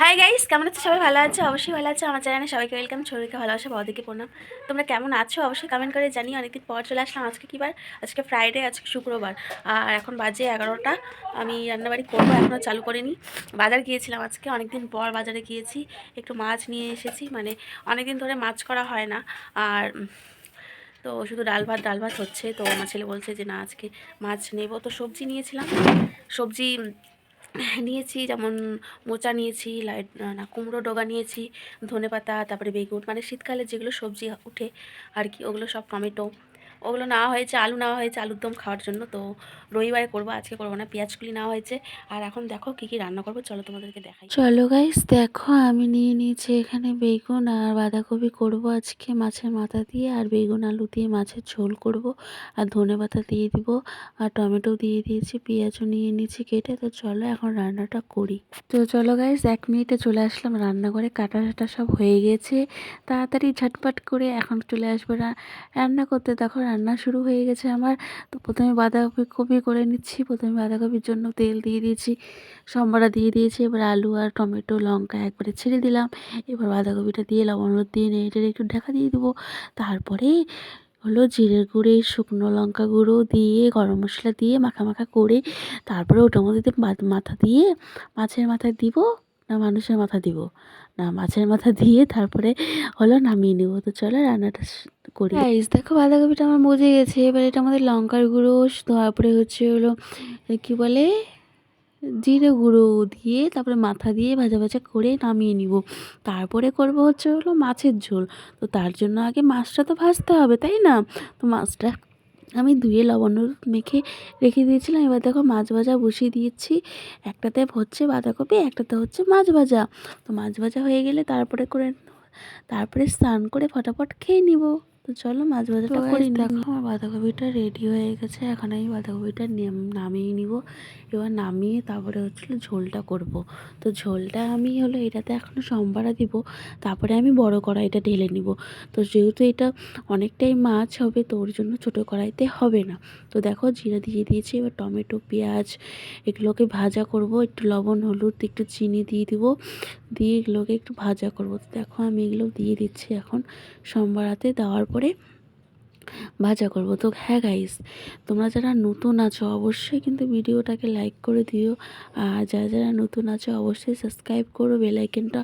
Hi guys কেমন আছো? সবাই ভালো আছো? অবশ্যই ভালো আছো। আমার চ্যানেলে সবাইকে ওয়েলকাম শরীরকে ভালোবাসা বদিকে প্রণাম। তোমরা কেমন আছো? অবশ্যই কমেন্ট করে জানি অনেকদিন পর চলে আসলাম। আজকে কী বার? আজকে ফ্রাইডে আজকে শুক্রবার। আর এখন বাজে এগারোটা। আমি রান্নাবাড়ি করব এখনও চালু করিনি। বাজার গিয়েছিলাম আজকে। অনেকদিন পর বাজারে গিয়েছি। একটু মাছ নিয়ে এসেছি। মানে অনেকদিন ধরে মাছ করা হয় না। আর তো শুধু ডাল ভাত ডাল ভাত হচ্ছে। তো আমার ছেলে বলছে যে, না, আজকে মাছ নেব। তো সবজি নিয়েছিলাম। সবজি নিয়েছি, যেমন মোচা নিয়েছি, লাইট না কুমড়ো ডোগা নিয়েছি ধনে পাতা তারপরে বেগুন মানে শীতকালে যেগুলো সবজি উঠে আর কি, ওগুলো সব টমেটো। ওগুলো নেওয়া হয়েছে, আলু নেওয়া হয়েছে, আলুর দম খাওয়ার জন্য। তো রবিবারে করব, আজকে করব না পেঁয়াজগুলি নেওয়া হয়েছে। আর এখন দেখো কী কী রান্না করব, চলো তোমাদেরকে দেখাই। চলো গাইস দেখো আমি নিয়ে নিয়েছি এখানে বেগুন আর বাঁধাকপি করব আজকে মাছের মাথা দিয়ে, আর বেগুন, আলু দিয়ে মাছের ঝোল করব। আর ধনে পাতা দিয়ে দিব, আর টমেটো দিয়ে দিয়েছি, পেঁয়াজও নিয়ে নিয়েছি কেটে। তো চলো এখন রান্নাটা করি। তো চলো গাইস এক মিনিটে চলে আসলাম, রান্নাঘরে কাটা টাটা সব হয়ে গেছে। তাড়াতাড়ি ঝটপট করে এখন চলে আসব রান্না করতে। দেখো রান্না শুরু হয়ে গেছে আমার। তো প্রথমে বাঁধাকপি কপি করে নিচ্ছি। প্রথমে বাঁধাকপির জন্য তেল দিয়ে দিয়েছি, সম্বারা দিয়ে দিয়েছি, এবার আলু আর টমেটো, লঙ্কা একবারে ছেড়ে দিলাম। এবার বাঁধাকপিটা দিয়ে লবণ দিয়ে নেড়ে একটু ঢাকা দিয়ে দেবো। তারপরে হলো জিরের গুঁড়ে, শুকনো লঙ্কা গুঁড়ো দিয়ে, গরম মশলা দিয়ে মাখা মাখা করে তারপরে ওটার মধ্যে মাথা দিয়ে মাছের মাথা দিব। না মানুষের মাথা দিব, না মাছের মাথা দিয়ে তারপরে হলো নামিয়ে নেব। তো চলো রান্নাটা করি। গাইস দেখো বাঁধাকপিটা আমার মজে গেছে। এবার এটা আমাদের লঙ্কার গুঁড়ো, তারপরে হচ্ছে হলো কী বলে, জিরে গুঁড়ো দিয়ে তারপরে মাথা দিয়ে ভাজা ভাজা করে নামিয়ে নিব। তারপরে করব হচ্ছে হলো মাছের ঝোল। তো তার জন্য আগে মাছটা তো ভাজতে হবে, তাই না? তো মাছটা আমি ধুয়ে লবণ মেখে রেখে দিয়েছিলাম। এবার দেখো মাছ ভাজা বসিয়ে দিয়েছি। একটাতে হচ্ছে বাঁধাকপি, একটাতে হচ্ছে মাছ ভাজা। তো মাছ ভাজা হয়ে গেলে তারপরে করে, তারপরে স্নান করে ফটাফট খেয়ে নিব। তো চলো মাছ ভাজাটা করে দেখো। আমার বাঁধাকপিটা রেডি হয়ে গেছে। এখন আমি বাঁধাকপিটা নামিয়ে নিব। এবার নামিয়ে তারপরে হচ্ছিল ঝোলটা করব। তো ঝোলটা আমি হলো এটাতে এখনও সম্বারা দিব। তারপরে আমি বড় কড়াইটা ঢেলে নিব। তো যেহেতু এটা অনেকটাই মাছ হবে তো ওর জন্য ছোটো কড়াইতে হবে না। তো দেখো জিরা দিয়ে দিয়েছি। এবার টমেটো পেঁয়াজ এগুলোকে ভাজা করব। একটু লবণ হলুদ একটু চিনি দিয়ে দিব। দিয়ে এগুলোকে একটু ভাজা করব। দেখো আমি এগুলো দিয়ে দিচ্ছি এখন সম্বারাতে দেওয়ার পরে ভাজা করব। তো হ্যাঁ গাইস তোমরা যারা নতুন আছো অবশ্যই কিন্তু ভিডিওটাকে লাইক করে দিও। আর যারা যারা নতুন আছো অবশ্যই সাবস্ক্রাইব করো বেলাইকেনটা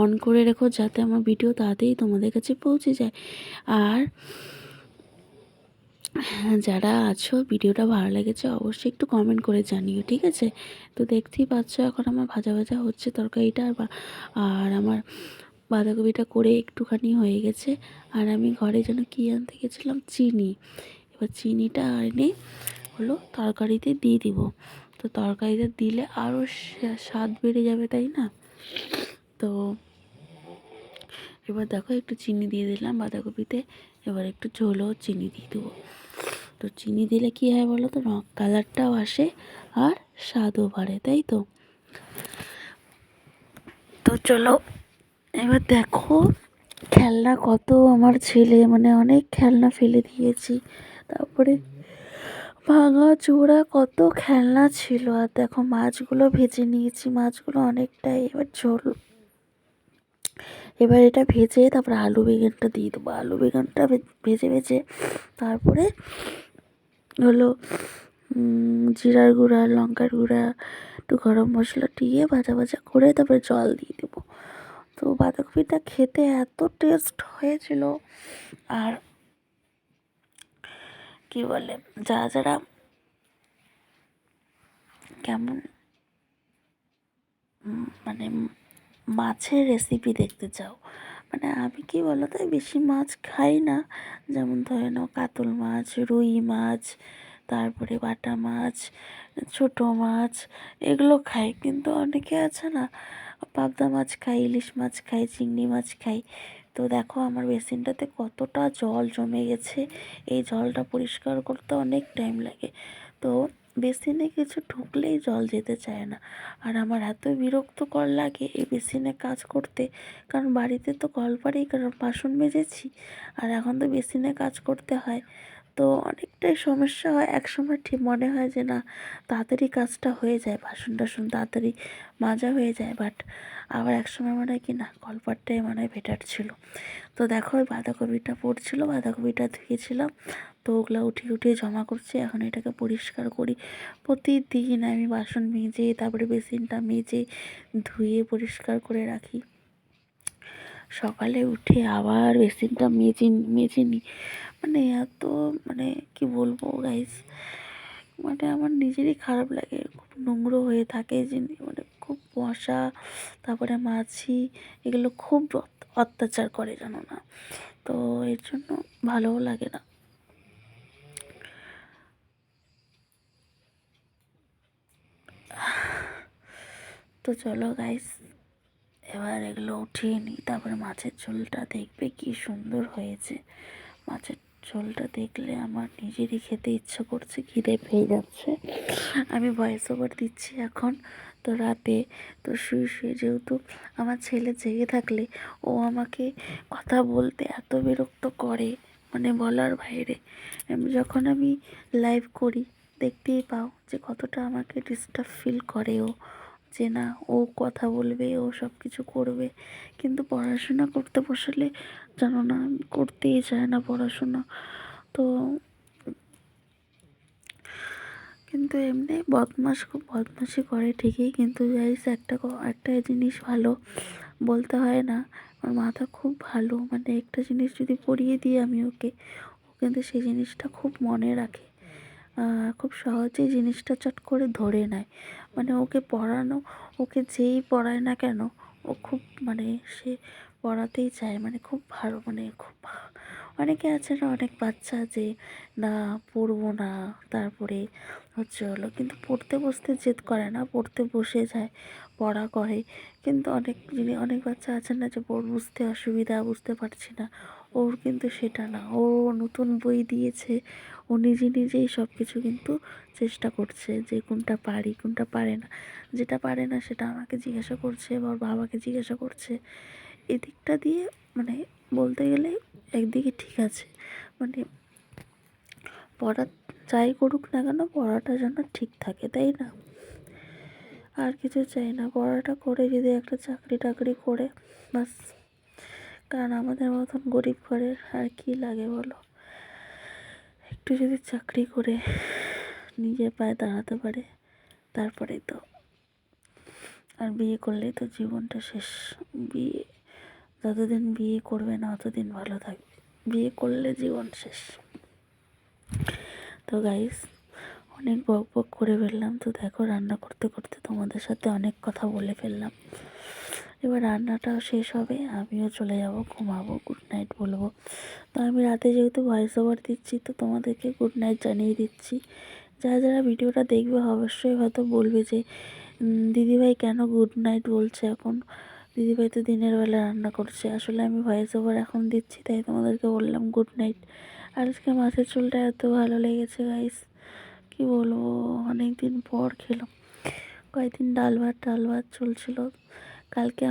অন করে রেখো যাতে আমার ভিডিও তাড়াতাড়ি তোমাদের কাছে পৌঁছে যায়। আর যারা আছো, ভিডিওটা ভালো লেগেছে অবশ্যই একটু কমেন্ট করে জানিও, ঠিক আছে? তো দেখতেই পাচ্ছ এখন আমার ভাজা ভাজা হচ্ছে তরকারিটা আর আর আমার বাঁধাকপিটা করে একটুখানি হয়ে গেছে। আর আমি ঘরে যেন কী আনতে গেছিলাম? চিনি। এবার চিনিটা এনে হলো তরকারিতে দিয়ে দিব। তো তরকারিতে দিলে আরও স্বাদ বেড়ে যাবে, তাই না? তো এবার দেখো একটু চিনি দিয়ে দিলাম বাঁধাকপিতে। এবার একটু ঝোলও চিনি দিয়ে দেবো। তো চিনি দিলে কী হয় বলো তো? রঙ কালারটাও আসে আর স্বাদও বাড়ে, তাই তো? তো চলো, এবার দেখো খেলনা কত আমার ছেলে মানে অনেক খেলনা ফেলে দিয়েছি। তারপরে ভাঙা চূড়া কত খেলনা ছিল। আর দেখো মাছগুলো ভেজে নিয়েছি, মাছগুলো অনেকটাই। এবার ঝোল এবার এটা ভেজে তারপরে আলু বেগুনটা দিয়ে দেবো। আলু বেগুনটা ভেজে ভেজে তারপরে হলো জিরার গুঁড়া, লঙ্কার গুঁড়া, একটু গরম মশলা দিয়ে ভাজা ভাজা করে তারপরে জল দিয়ে দেবো। তো বাঁধাকপিটা খেতে এত টেস্ট হয়েছিল আর কি বলে যারা যারা কেমন মানে মাছের রেসিপি দেখতে চাও? মানে আমি কি বলো তো বেশি মাছ খাই না। যেমন ধরে নাও কাতল মাছ, রুই মাছ, তারপরে বাটা মাছ, ছোটো মাছ, এগুলো খাই। কিন্তু অনেকে আছে না, পাবদা মাছ খাই ইলিশ মাছ খাই চিংড়ি মাছ খাই তো দেখো, আমার বেসিনটাতে কতটা জল জমে গেছে। এই জলটা পরিষ্কার করতে অনেক টাইম লাগে। তো বেসিনে কিছু ঢুকলেই জল যেতে চায় না। আর আমার এত বিরক্তকর লাগে এই বেসিনে কাজ করতে। কারণ বাড়িতে তো কল পাড়েই কারণ বাসন মেজেছি। আর এখন তো বেসিনে কাজ করতে হয়। তো অনেকটাই সমস্যা হয়। এক সময় ঠিক মনে হয় যে, না, তাড়াতাড়ি কাজটা হয়ে যায় বাসন টাসন তাড়াতাড়ি মাজা হয়ে যায়। বাট আবার এক সময় মনে হয় কি, না কলপাটটাই মনে হয় বেটার ছিল। তো দেখো, ওই বাঁধাকপিটা পড়ছিল, বাঁধাকপিটা ধুয়েছিলাম। তো ওগুলো উঠিয়ে উঠিয়ে জমা করছি। এখন এটাকে পরিষ্কার করি। প্রতিদিন আমি বাসন মেজে, তারপরে বেসিনটা মেজে, ধুয়ে পরিষ্কার করে রাখি। সকালে উঠে আবার বেসিনটা মেজে মেজে নিই মানে এত মানে কি বলব গাইস মানে আমার নিজেরই খারাপ লাগে, খুব নোংরো হয়ে থাকে জিনিস মানে খুব মশা তারপরে মাছি, এগুলো খুব অত্যাচার করে জানো না। তো এর জন্য ভালোও লাগে না। তো চলো গাইস এবার এগুলো উঠিয়ে নিই। তারপরে মাছের ঝোলটা দেখবে কি সুন্দর হয়েছে। মাছের ঝোলটা দেখলে আমার নিজেরই খেতে ইচ্ছে করছে, খিদে পেয়ে যাচ্ছে। আমি ভয়েস ওভার দিচ্ছি এখন। তো রাতে তো শুয়ে শুয়ে যেহেতু আমার ছেলে জেগে থাকলে ও আমাকে কথা বলতে এত বিরক্ত করে মানে বলার বাইরে। যখন আমি লাইভ করি, দেখতেই পাও যে কতটা আমাকে ডিস্টার্ব ফিল করে ও। যে না, ও কথা বলবে, ও সব কিছু করবে। কিন্তু পড়াশোনা করতে বসলে জানো না, করতেই চায় না পড়াশোনা। তো কিন্তু এমনি বদমাস খুব বদমাশি করে ঠিকই। কিন্তু গাইস একটা একটা জিনিস ভালো বলতে হয় না। আমার মাথা খুব ভালো। মানে একটা জিনিস যদি পড়িয়ে দিই আমি ওকে, ও কিন্তু সেই জিনিসটা খুব মনে রাখে। খুব সহজেই জিনিসটা চট করে ধরে নেয়। মানে ওকে পড়ানো, ওকে যেই পড়ায় না কেন, ও খুব মানে সে পড়াতেই চায়। মানে খুব ভালো মানে খুব অনেকে আছে না, অনেক বাচ্চা যে না, পড়ব না, তারপরে হচ্ছে হলো। কিন্তু পড়তে বসতে জেদ করে না, পড়তে বসে যায়, পড়া করে। কিন্তু অনেক অনেক বাচ্চা আছে না যে বুঝতে অসুবিধা, বুঝতে পারছি না। ওর কিন্তু সেটা না। ও নতুন বই দিয়েছে। ও নিজে নিজেই সব কিছু কিন্তু চেষ্টা করছে যে কোনটা পারি, কোনটা পারে না। যেটা পারে না সেটা আমাকে জিজ্ঞাসা করছে বা ওর বাবাকে জিজ্ঞাসা করছে। এদিকটা দিয়ে মানে বলতে গেলে একদিকে ঠিক আছে। মানে পড়া যাই করুক না কেন পড়াটা যেন ঠিক থাকে, তাই না? আর কিছু চাই না। পড়াটা করে যদি একটা চাকরি টাকরি করে, বাস। কারণ আমাদের মতন গরিব ঘরের আর কি লাগে বলো? একটু যদি চাকরি করে নিজের পায়ে দাঁড়াতে পারে, তারপরেই তো। আর বিয়ে করলেই তো জীবনটা শেষ। বিয়ে, যতদিন বিয়ে করবে না ততদিন ভালো থাকবে। বিয়ে করলে জীবন শেষ। তো গাইস অনেক বক বক করে ফেললাম। তো দেখো রান্না করতে করতে তোমাদের সাথে অনেক কথা বলে ফেললাম। এবার রান্নাটাও শেষ হবে। আমিও চলে যাব, ঘুমাবো গুড নাইট বলব। তো আমি রাতে যেহেতু ভয়েস ওভার দিচ্ছি, তো তোমাদেরকে গুড নাইট জানিয়ে দিচ্ছি। যারা যারা ভিডিওটা দেখবে, অবশ্যই হয়তো বলবে যে দিদিভাই কেন গুড নাইট বলছে এখন? দিদিভাই তো দিনের বেলা রান্না করছে। আসলে আমি ভয়েস ওভার এখন দিচ্ছি, তাই তোমাদেরকে বললাম গুড নাইট আজকে মাছের চুলটা এত ভালো লেগেছে গাইস কি বলব অনেক দিন পর খেলাম। কয়েকদিন ডাল ভাত ডাল ভাত চলছিল। কালকে